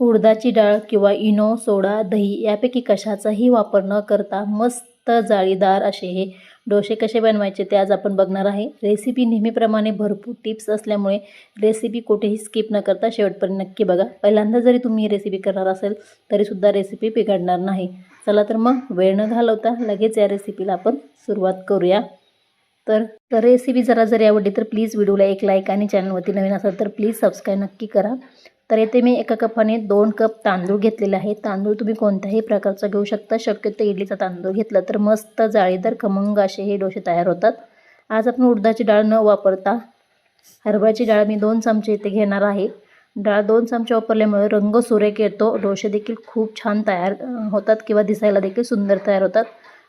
उडदाची डाळ किंवा इनो सोडा दही यापैकी कशाचाही वापर न करता मस्त जाळीदार असे हे डोसे कसे बनवायचे ते आज आपण बघणार आहे. रेसिपी नेहमीप्रमाणे भरपूर टिप्स असल्यामुळे रेसिपी कुठेही स्किप न करता शेवटपर्यंत नक्की बघा. पहिल्यांदा जरी तुम्ही ही रेसिपी करणार असेल तरीसुद्धा रेसिपी बिघडणार नाही. चला तर मग वेळ न घालवता लगेच या रेसिपीला आपण सुरुवात करूया. तर तर रेसिपी जरा जरी आवडली तर प्लीज व्हिडिओला एक लाईक आणि चॅनलवरती नवीन असाल तर प्लीज सबस्क्राईब नक्की करा. तर येथे मी एका कपाने दोन कप तांदूळ घेतलेले आहे. तांदूळ तुम्ही कोणत्याही प्रकारचा घेऊ शकता. शक्यतो इडलीचा तांदूळ घेतला तर मस्त जाळीदार खमंग असे हे डोसे तयार होतात. आज आपण उडदाची डाळ न वापरता हरभऱ्याची डाळ मी दोन चमचे इथे घेणार आहे. डाळ दोन चमचे वापरल्यामुळे रंग सुरेख येतो. डोसे देखील खूप छान तयार होतात किंवा दिसायला देखील सुंदर तयार होतात.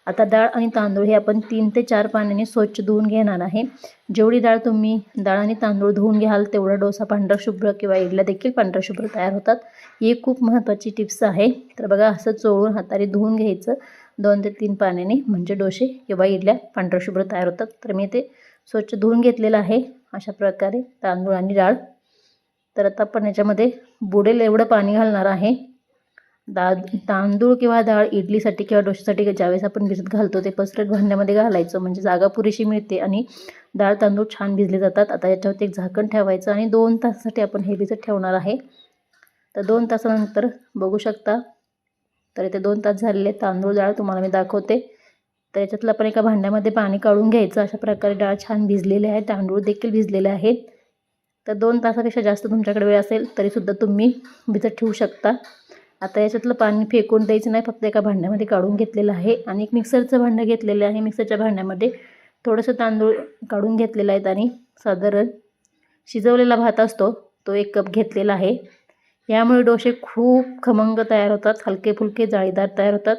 आता डाळ आणि तांदूळ हे आपण तीन ते चार पाण्याने स्वच्छ धुवून घेणार आहे. जेवढी डाळ तुम्ही डाळ आणि तांदूळ धुवून घ्याल तेवढा डोसा पांढरा शुभ्र किंवा इडल्या देखील पांढरा शुभ्र तयार होतात. ही खूप महत्त्वाची टिप्स आहे. तर बघा असं चोळून हाताने धुवून घ्यायचं. दोन ते तीन पाण्याने म्हणजे डोसे किंवा इडल्या पांढरा शुभ्र तयार होतात. तर मी ते स्वच्छ धुवून घेतलेलं आहे. अशा प्रकारे तांदूळ आणि डाळ. तर आता आपण याच्यामध्ये बुडेल एवढं पाणी घालणार आहे. दा तांदूळ किंवा डाळ इडलीसाठी किंवा डोशासाठी ज्यावेळेस आपण भिजत घालतो ते पसरट भांड्यामध्ये घालायचं. म्हणजे जागा पुरेशी मिळते आणि डाळ तांदूळ छान भिजले जातात. आता याच्यावरती एक झाकण ठेवायचं आणि दोन तासासाठी आपण हे भिजत ठेवणार आहे. तर दोन तासानंतर बघू शकता. तर इथे दोन तास झालेले तांदूळ डाळ तुम्हाला मी दाखवते. तर याच्यातलं आपण एका भांड्यामध्ये पाणी काढून घ्यायचं. अशा प्रकारे डाळ छान भिजलेले आहे. तांदूळ देखील भिजलेले आहेत. तर दोन तासापेक्षा जास्त तुमच्याकडे वेळ असेल तरीसुद्धा तुम्ही भिजत ठेवू शकता. आता याच्यातलं पाणी फेकून द्यायचं नाही फक्त एका भांड्यामध्ये काढून घेतलेलं आहे. आणि एक मिक्सरचं भांडं घेतलेलं आहे मिक्सरच्या भांड्यामध्ये. थोडंसं तांदूळ काढून घेतलेलं आहेत आणि साधारण शिजवलेला भात असतो तो एक कप घेतलेला आहे. यामुळे डोसे खूप खमंग तयार होतात हलके फुलके जाळीदार तयार होतात.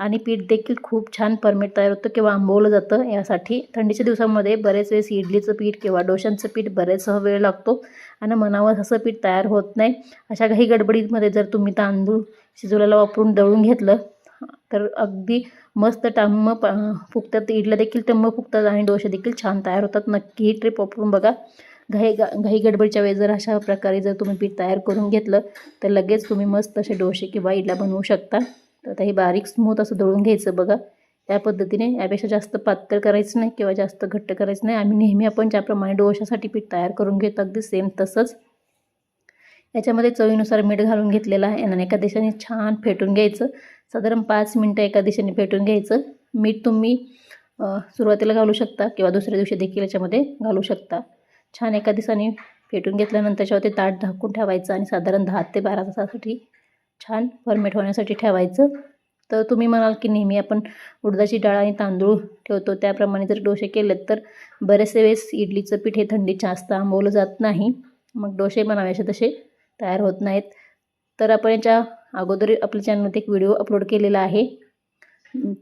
आणि पीठ देखील खूप छान परमेट तयार होतं किंवा आंबवलं जातं. यासाठी थंडीच्या दिवसामध्ये बरेच वेळेस इडलीचं पीठ किंवा डोशांचं पीठ बरेच वेळ लागतो आणि मनावर असं पीठ तयार होत नाही. अशा काही गडबडीमध्ये जर तुम्ही तांदूळ शिजवलेला वापरून दळून घेतलं तर अगदी मस्त टम्म प फुगतात. इडल्या देखील टम्म फुगतात आणि डोसे देखील छान तयार होतात. नक्की ही ट्रिप वापरून बघा. घाई गा घाई गडबडीच्या वेळेस जर अशा प्रकारे जर तुम्ही पीठ तयार करून घेतलं तर लगेच तुम्ही मस्त असे डोसे किंवा इडल्या बनवू शकता. तर आता हे बारीक स्मूथ असं दळून घ्यायचं बघा. या पद्धतीने यापेक्षा जास्त पातळ करायचं नाही किंवा जास्त घट्ट करायचं नाही. आम्ही नेहमी आपण ज्याप्रमाणे डोशासाठी पीठ तयार करून घेतो अगदी सेम तसंच. याच्यामध्ये चवीनुसार मीठ घालून घेतलेलं आहे आणि एका दिशेने छान फेटून घ्यायचं. साधारण पाच मिनटं एका दिशेने फेटून घ्यायचं. मीठ तुम्ही सुरुवातीला घालू शकता किंवा दुसऱ्या दिवशी देखील याच्यामध्ये घालू शकता. छान एका दिवसाने फेटून घेतल्यानंतर त्याच्यावरती ताट झाकून ठेवायचं आणि साधारण दहा ते बारा तासासाठी छान फर्मेट होण्यासाठी ठेवायचं. तर तुम्ही म्हणाल की नेहमी आपण उडदाची डाळ आणि तांदूळ ठेवतो. त्याप्रमाणे जर डोसे केलेत तर बरेचसे वेळेस इडलीचं पीठ हे थंडीत जास्त आंबवलं जात नाही. मग डोसे बनावायचे तसे तयार होत नाहीत. तर आपण याच्या अगोदर आपल्या चॅनलमध्ये एक व्हिडिओ अपलोड केलेला आहे.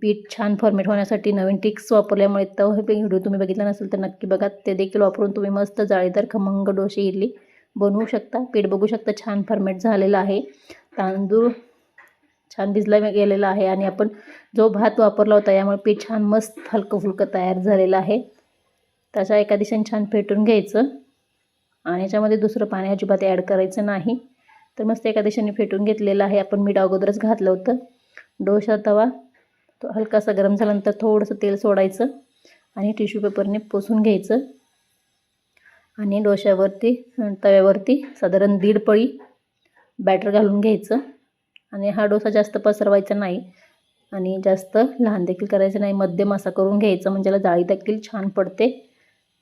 पीठ छान फॉर्मेट होण्यासाठी नवीन टिक्स वापरल्यामुळे तो हे व्हिडिओ तुम्ही बघितला नसेल तर नक्की बघा. ते देखील वापरून तुम्ही मस्त जाळीदार खमंग डोसे इडली बनवू शकता. पीठ बघू शकता छान फॉर्मेट झालेलं आहे. तांदूळ छान भिजला गेलेला आहे आणि आपण जो भात वापरला होता यामुळे पीठ छान मस्त हलकं फुलकं तयार झालेलं आहे. त्याच्या एका दिशेने छान फेटून घ्यायचं आणि याच्यामध्ये दुसरं पाणी अजिबात ॲड करायचं नाही. तर मस्त एका दिशेने फेटून घेतलेलं आहे. आपण मीठ अगोदरच घातलं होतं. डोसा तवा तो हलकासा गरम झाल्यानंतर थोडंसं तेल सोडायचं आणि टिश्यू पेपरने पुसून घ्यायचं. आणि डोश्यावरती तव्यावरती साधारण दीड पळी बॅटर घालून घ्यायचं. आणि हा डोसा जास्त पसरवायचा नाही. आणि जास्त लहान देखील करायचं नाही. मध्यम असा करून घ्यायचं. म्हणजे याला जाळी देखील छान पडते.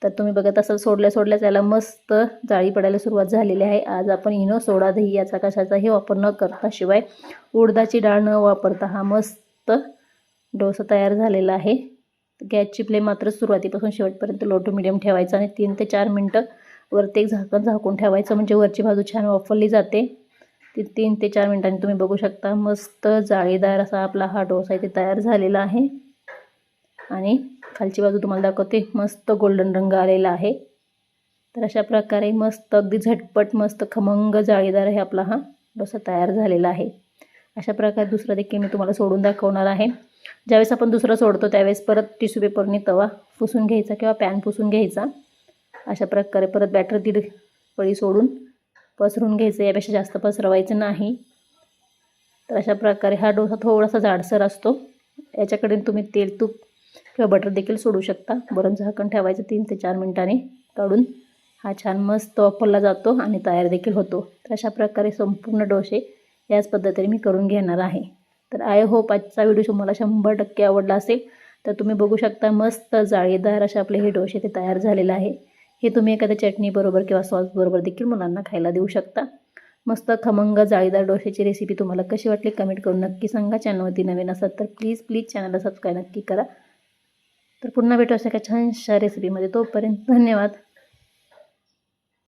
तर तुम्ही बघत असाल सोडल्या सोडल्याच याला मस्त जाळी पडायला सुरुवात झालेली आहे. आज आपण इनो सोडा दही याचा कशाचाही वापर न करता शिवाय उडदाची डाळ न वापरता हा मस्त डोसा तयार झालेला आहे. गॅसची फ्लेम मात्र सुरुवातीपासून शेवटपर्यंत लो टू मिडियम ठेवायचा आणि तीन ते चार मिनटं वरती एक झाकण झाकून ठेवायचं. म्हणजे वरची बाजू छान वापरली जाते. ती तीन ते चार मिनटांनी तुम्ही बघू शकता. मस्त जाळीदार असा आपला हा डोसा इथे तयार झालेला आहे. आणि खालची बाजू तुम्हाला दाखवते. मस्त गोल्डन रंग आलेला आहे. तर अशा प्रकारे मस्त अगदी झटपट मस्त खमंग जाळीदार आहे आपला हा डोसा तयार झालेला आहे. अशा प्रकारे दुसरा देखील मी तुम्हाला सोडून दाखवणार आहे. ज्यावेळेस आपण दुसरा सोडतो त्यावेळेस परत टिश्यू पेपरने तवा पुसून घ्यायचा किंवा पॅन पुसून घ्यायचा. अशा प्रकारे परत बॅटर दीड पळी सोडून पसरून घ्यायचं यापेक्षा जास्त पसरवायचं नाही. तर अशा प्रकारे हा डोसा थोडासा जाडसर असतो. याच्याकडे तुम्ही तेल तूप किंवा बटर देखील सोडू शकता. वरून झाकण ठेवायचं तीन ते चार मिनिटांनी काढून हा छान मस्त वापरला जातो आणि तयार देखील होतो. तर अशा प्रकारे संपूर्ण डोसे याच पद्धतीने मी करून घेणार आहे. तर आय होप आजचा व्हिडिओ तुम्हाला शंभर टक्के आवडला असेल. तर तुम्ही बघू शकता मस्त जाळीदार असे आपले हे डोसे ते तयार झालेले आहे. हे तुम्ही एखाद्या चटणीबरोबर किंवा सॉसबरोबर देखील मुलांना खायला देऊ शकता. मस्त खमंग जाळीदार डोश्याची रेसिपी तुम्हाला कशी वाटली कमेंट करून नक्की सांगा. चॅनलवरती नवीन असाल तर प्लीज प्लीज चॅनलला सबस्क्राईब नक्की करा. तर पुन्हा भेटू अशा एका छानशा रेसिपीमध्ये तोपर्यंत धन्यवाद.